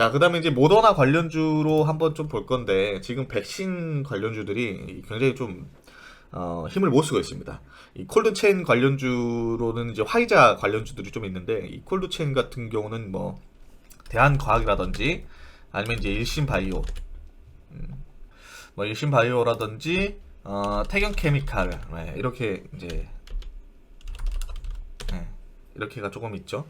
자, 그 다음에 이제 모더나 관련주로 한번 좀 볼 건데, 지금 백신 관련주들이 굉장히 좀, 어, 힘을 못 쓰고 있습니다. 이 콜드체인 관련주로는 이제 화이자 관련주들이 좀 있는데, 이 콜드체인 같은 경우는 뭐, 대한과학이라든지, 아니면 이제 일신바이오, 음, 뭐 일신바이오라든지, 어, 태경케미칼, 네, 이렇게 이제, 네, 이렇게가 조금 있죠.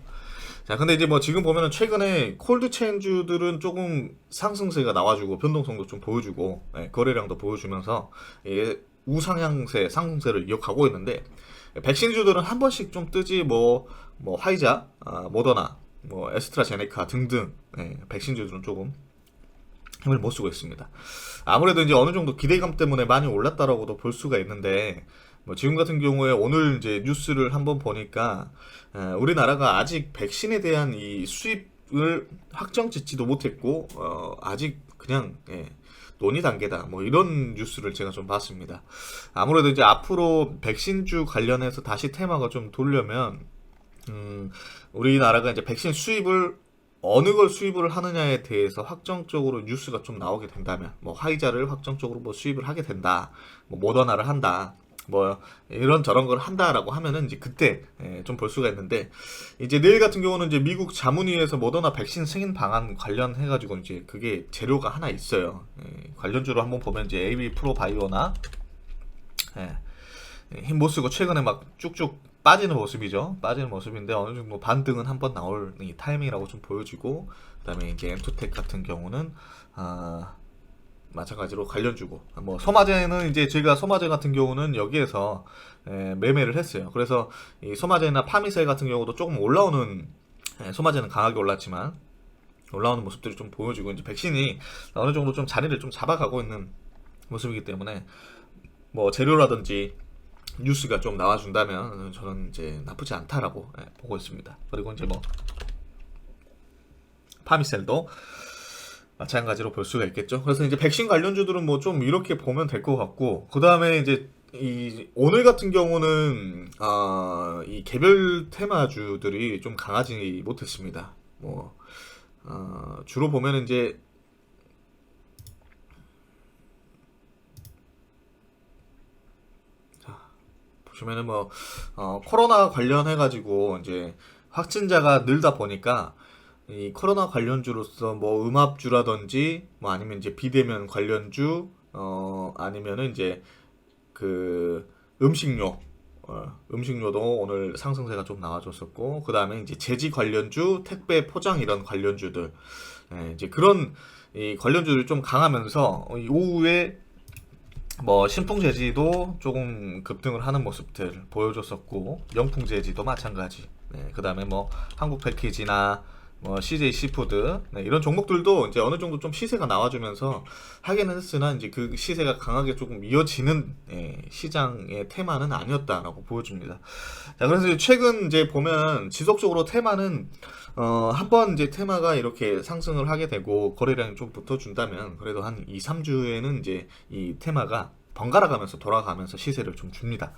자, 근데 이제 뭐 지금 보면은 최근에 콜드 체인주들은 조금 상승세가 나와주고 변동성도 좀 보여주고 예, 거래량도 보여주면서 이게 우상향세 상승세를 이어가고 있는데 백신주들은 한 번씩 좀 뜨지 뭐 뭐 화이자, 아, 모더나, 뭐 에스트라제네카 등등 예, 백신주들은 조금 힘을 못 쓰고 있습니다. 아무래도 이제 어느 정도 기대감 때문에 많이 올랐다라고도 볼 수가 있는데 뭐 지금 같은 경우에 오늘 이제 뉴스를 한번 보니까 에, 우리나라가 아직 백신에 대한 이 수입을 확정 짓지도 못했고 어, 아직 그냥 예, 논의 단계다 뭐 이런 뉴스를 제가 좀 봤습니다. 아무래도 이제 앞으로 백신주 관련해서 다시 테마가 좀 돌려면 음, 우리나라가 이제 백신 수입을 어느 걸 수입을 하느냐에 대해서 확정적으로 뉴스가 좀 나오게 된다면, 뭐 화이자를 확정적으로 뭐 수입을 하게 된다, 뭐 모더나를 한다, 뭐 이런 저런 걸 한다라고 하면은 이제 그때 예, 좀볼 수가 있는데 이제 내일 같은 경우는 이제 미국 자문위에서 모더나 백신 승인 방안 관련해 가지고 이제 그게 재료가 하나 있어요. 예, 관련주로 한번 보면 이제 AB 프로 바이오나 예, 힘못 쓰고 최근에 막 쭉쭉 빠지는 모습이죠. 빠지는 모습인데 어느 정도 반등은 한번 나올 이 타이밍이라고 좀 보여지고 그다음에 이제 엠투텍 같은 경우는 아 마찬가지로 관련주고 뭐 소마제는 이제 제가 소마제 같은 경우는 여기에서 에, 매매를 했어요. 그래서 이 소마제나 파미셀 같은 경우도 조금 올라오는 에, 소마제는 강하게 올랐지만 올라오는 모습들이 좀 보여지고 이제 백신이 어느 정도 좀 자리를 좀 잡아가고 있는 모습이기 때문에 뭐 재료라든지 뉴스가 좀 나와준다면 저는 이제 나쁘지 않다라고 예, 보고 있습니다. 그리고 이제 뭐 파미셀도 마찬가지로 볼 수가 있겠죠. 그래서 이제 백신 관련주들은 뭐 좀 이렇게 보면 될 것 같고 그 다음에 이제 이 오늘 같은 경우는 아, 이 개별 테마주들이 좀 강하지 못했습니다. 뭐 어, 주로 보면 이제 보시면은 뭐 어, 코로나 관련해 가지고 이제 확진자가 늘다 보니까 이 코로나 관련주로서 뭐 음압주라든지 뭐 아니면 이제 비대면 관련주 어 아니면은 이제 그 음식료 어, 음식료도 오늘 상승세가 좀 나와줬었고 그 다음에 이제 제지 관련주 택배 포장 이런 관련주들 예, 이제 그런 이 관련주들이 좀 강하면서 이 오후에 뭐 신풍 제지도 조금 급등을 하는 모습들 보여줬었고 명풍 제지도 마찬가지. 네, 그 다음에 뭐 한국 패키지나 뭐 CJ 시푸드 네, 이런 종목들도 이제 어느 정도 좀 시세가 나와주면서 하기는 했으나 이제 그 시세가 강하게 조금 이어지는 예, 시장의 테마는 아니었다라고 보여줍니다. 자 그래서 최근 이제 보면 지속적으로 테마는 어, 한 번 이제 테마가 이렇게 상승을 하게 되고 거래량이 좀 붙어준다면 그래도 한 2, 3주에는 이제 이 테마가 번갈아 가면서 돌아가면서 시세를 좀 줍니다.